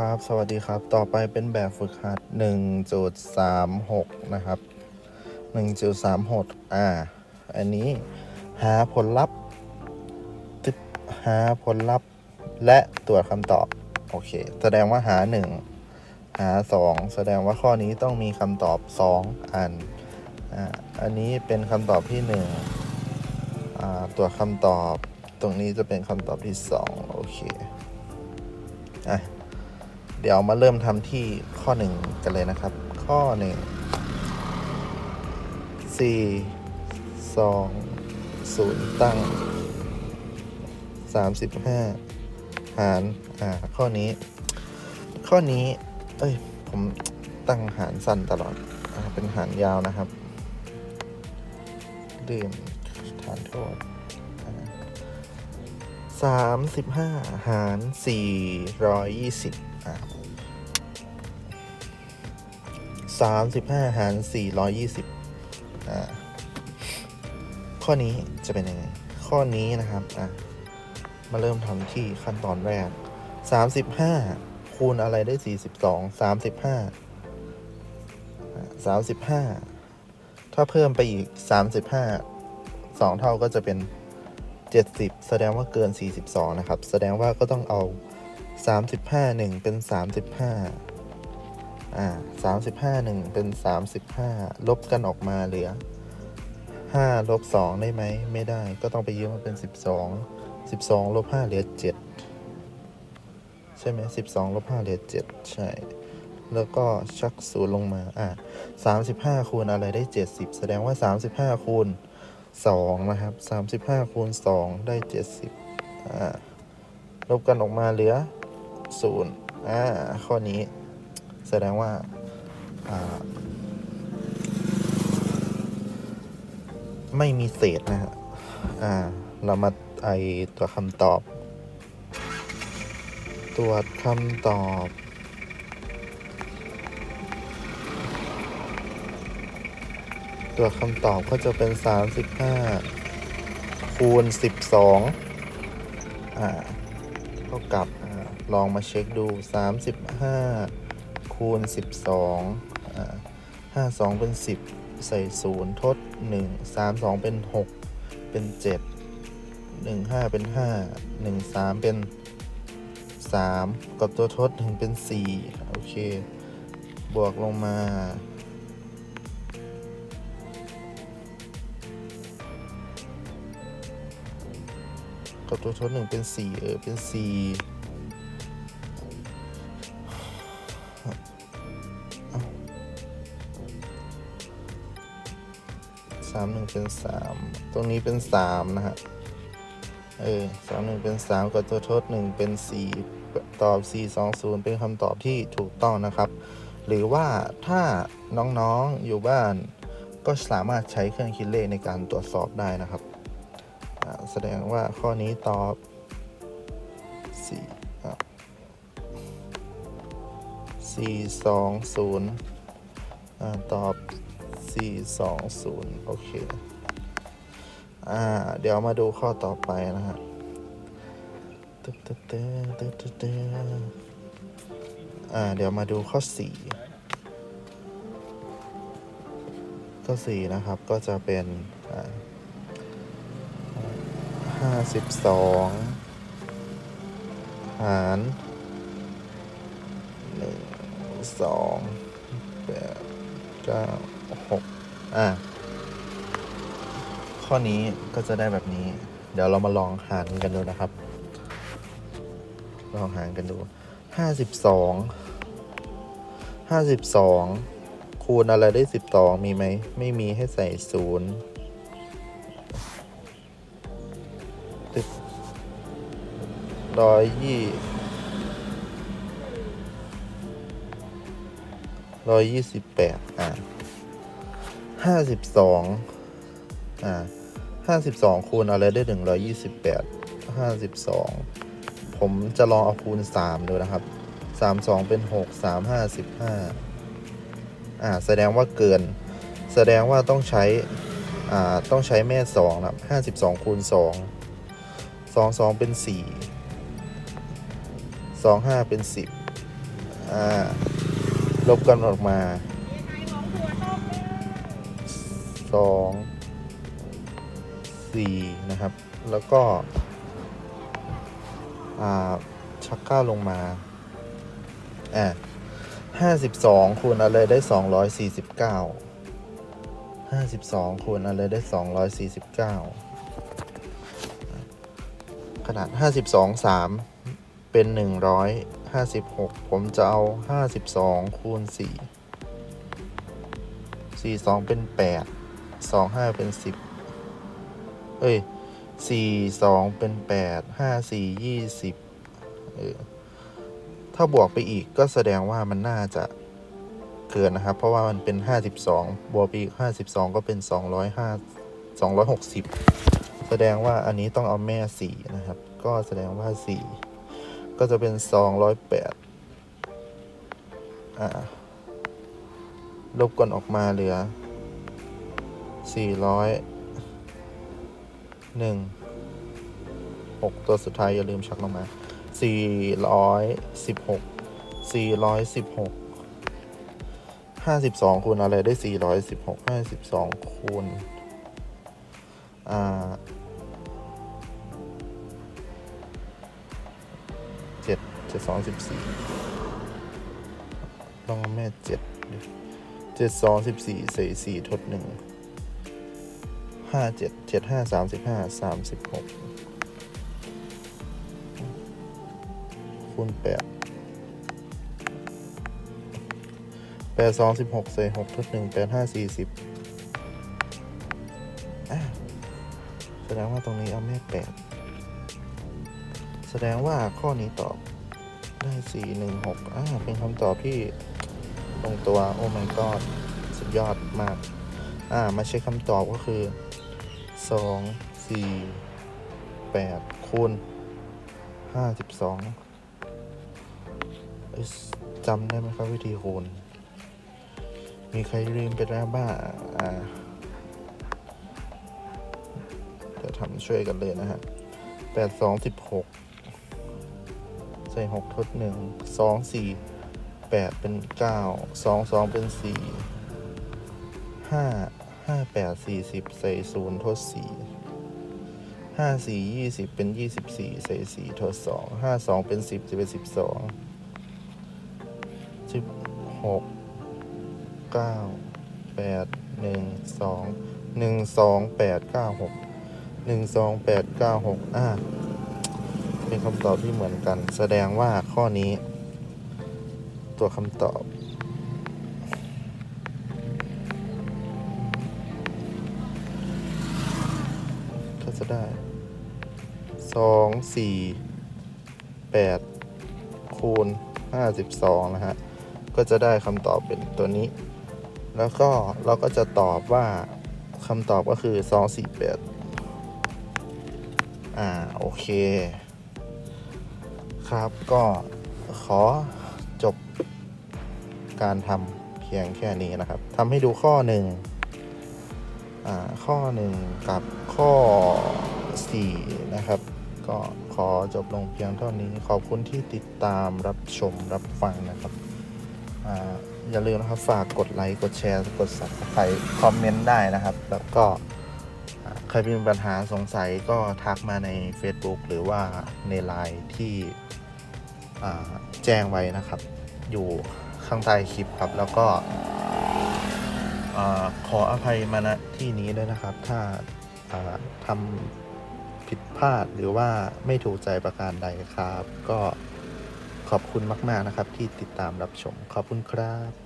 ครับ สวัสดีครับ ต่อไปเป็นแบบฝึกหัด 1.36 นะครับ 1.36 อ่า อันนี้หาผลลัพธ์ตึ๊ดหาผลลัพธ์และตรวจคำตอบ โอเค แสดงว่าหา 1 หา 2 แสดงว่าข้อนี้ต้องมีคำตอบ 2 อัน อ่า อันนี้เป็นคำตอบที่ 1 อ่า ตรวจคำตอบ ตรงนี้จะเป็นคำตอบที่ 2 โอเค อะ เดี๋ยวมาเริ่มทำที่ข้อหนึ่งกันเลยนะครับ ข้อหนึ่งสี่สองศูนย์ตั้งสามสิบห้าหาร อ่า ข้อนี้ ข้อนี้ เอ้ย ผมตั้งหารสั้นตลอดอ่าเป็นหารยาวนะครับ ดื่มฐานโทษสามสิบห้าหารสี่ร้อยยี่สิบอ่า มสิบห้าหารสี่ร้อยยี่สิบอ่าข้อนี้จะเป็นยังไง ข้อนี้นะครับอะมาเริ่มทำที่ขั้นตอนแรกสามสิบห้าคูณอะไรได้สี่สิบสองสามสิบห้าสามสิบห้าถ้าเพิ่มไปอีกสามสิบห้าสองเท่าก็จะเป็น 70 แสดงว่าเกิน 42 นะครับ แสดงว่าก็ต้องเอา 35 1 เป็น 35 อ่า35 1เป็น35ลบกันออกมาเหลือ5ลบ2ได้ไหม ไม่ได้ก็ต้องไปยืมมาเป็น12 12ลบ5เหลือ7ใช่ไหม12ลบ5เหลือ7ใช่ แล้วก็ชักศูนย์ลงมา อ่า35คูณอะไรได้70แสดงว่า35คูณสองนะครับสามสิบห้าคูณสองได้เจ็ดสิบอ่าลบกันออกมาเหลือศูนย์อ่าข้อนี้ แสดงว่าไม่มีเศษนะฮะอ่าเรามาไอตัวคำตอบ ตรวจคำตอบ ตัวคำตอบก็จะเป็น 35 คูณ 12อ่าเท่ากับอลองมาเช็คดู 35 คูณ 12อ่าสองเป็น 10 ใส่ 0 ทด 1 3 2 เป็น 6 เป็น 7 1 5 เป็น 5 1 3 เป็น 3 กับตัวทด 1 เป็น 4 โอเค บวกลงมากับตัวทดหนึ่งเป็น 4 เออ เป็น 4ามหนึ่งเป็นสามตรงนี้เป็นสามนะฮะเออสามหนึ่งเป็นสามกับตัวทดหนึ่งเป็นสี่ตอบสี่สองศูนย์เป็นคำตอบที่ถูกต้องนะครับ หรือว่าถ้าน้องๆอยู่บ้านก็สามารถใช้เครื่องคิดเลขในการตรวจสอบได้นะครับ แสดงว่าข้อนี้ตอบสี่สี่สองศูนย์ตอบ สี่สองศูนย์โอเค อ่า เดี๋ยวมาดูข้อต่อไปนะฮะตึ๊ดตึ๊ดตึ๊ดตึ๊ดตึ๊ดตึ๊ดอ่า เดี๋ยวมาดูข้อสี่ข้อสี่นะครับ ก็จะเป็น อ่าห้าสิบสองหารหนึ่ง สองแปดเก้าหกอะข้อนี้ก็จะได้แบบนี้ เดี๋ยวเรามาลองหารกันดูนะครับ ลองหารกันดูห้าสิบสองห้าสิบสองคูณอะไรได้สิบสองมีไหม ไม่มีให้ใส่ศูนย์ร้อยยี่ร้อยยี่สิบแปดอ่า ห้าสิบสองอ่าห้าสิบสองคูณอะไรได้หนึ่งร้อยยี่สิบแปดห้าสิบสองผมจะลองเอาคูณสามดูนะครับสามสองเป็นหกสามห้าสิบห้าอ่าแสดงว่าเกิน แสดงว่าต้องใช้อ่าต้องใช้แม่สองนะห้าสิบสองคูณสองสองสองเป็นสี่สองห้าเป็นสิบอ่าลบกันออกมา สองสี่นะครับ แล้วก็ชักก้าลงมาอ่าห้าสิบสองคูณอะไรได้สองร้อยสี่สิบเก้าห้าสิบสองคูณอะไรได้สองร้อยสี่สิบเก้าขนาดห้าสิบสองสามเป็นหนึ่งร้อยห้าสิบหกผมจะเอาห้าสิบสองคูณสี่สี่สองเป็นแปด สองห้าเป็นสิบเอ้ยสี่สองเป็นแปดห้าสี่ยี่สิบเออถ้าบวกไปอีกก็แสดงว่ามันน่าจะเกินนะครับ เพราะว่ามันเป็น52บสองบวกไปอีก52ก็เป็น205 260แสดงว่าอันนี้ต้องเอาแม่4นะครับ ก็แสดงว่า4ก็จะเป็น208อ่าลบกันออกมาเหลือ 400 1 6ตัวสุดท้าย อย่าลืมชักลงมาสี่ร้อยสิบหกสี่ร้อยสิบหกห้าสิบสองคูณอะไรได้สี่ร้อยสิบหกห้าสิบสองคูณอ่าเจ็ดเจ็ดสองสิบสี่ลองแม่เจ็ดเจ็ดสองสิบสี่ใส่สี่ทดหนึ่ง ห้าเจ็ดเจ็ดห้าสามสิบห้าสามสิบหกคูณแปดแปดสองสิบหกใส่หกทดหนึ่งแปดห้าสี่สิบแสดงว่าตรงนี้เอาแม่แปดแสดงว่าข้อนี้ตอบได้สี่หนึ่งหกอ่าเป็นคำตอบที่ตรงตัว โอ้ my god สุดยอดมาก อ่า มาเช็คคำตอบก็คือ สองสี่แปดคูณห้าสิบสองจำได้ไหมครับวิธีคูณ มีใครลืมไปแล้วบ้างอ่าเดี๋ยวทำช่วยกันเลยนะฮะแปดสองสิบหกใส่หกทดหนึ่งสองสี่แปดเป็นเก้าสองสองเป็นสี่ห้า ห้าแปดสี่สิบใส่ศูนย์ทดสี่ห้าสี่ยี่สิบเป็นยี่สิบสี่ใส่สี่ทดสองห้าสองเป็นสิบจะเป็นสิบสองสิบหกเก้าแปดหนึ่งสองหนึ่งสองแปดเก้าหกหนึ่งสองแปดเก้าหกอ่าเป็นคำตอบที่เหมือนกัน แสดงว่าข้อนี้ ตัวคำตอบ ก็จะได้สองสี่แปดคูณห้าสิบสองนะฮะ ก็จะได้คำตอบเป็นตัวนี้ แล้วก็เราก็จะตอบว่าคำตอบก็คือสองสี่แปดอ่า โอเค ครับ ก็ขอจบการทำเพียงแค่นี้นะครับ ทำให้ดูข้อหนึ่ง ข้อหนึ่งกับข้อ 4 นะครับ ก็ขอจบลงเพียงเท่านี้ ขอบคุณที่ติดตามรับชมรับฟังนะครับออย่าลืมนะครับฝากกดไลค์กดแชร์กด subscribe คอมเมนต์ได้นะครับ แล้วก็ใครมีปัญหาสงสัยก็ทักมาใน Facebook หรือว่าใน Line ที่แจ้งไว้นะครับ อยู่ข้างใต้คลิปครับแล้วก็ ขออภัยมาณที่นี้ด้วยนะครับ ถ้าอ่าทำผิดพลาดหรือว่าไม่ถูกใจประการใดครับ ก็ขอบคุณมาก ๆ นะครับที่ติดตามรับชม ขอบคุณครับ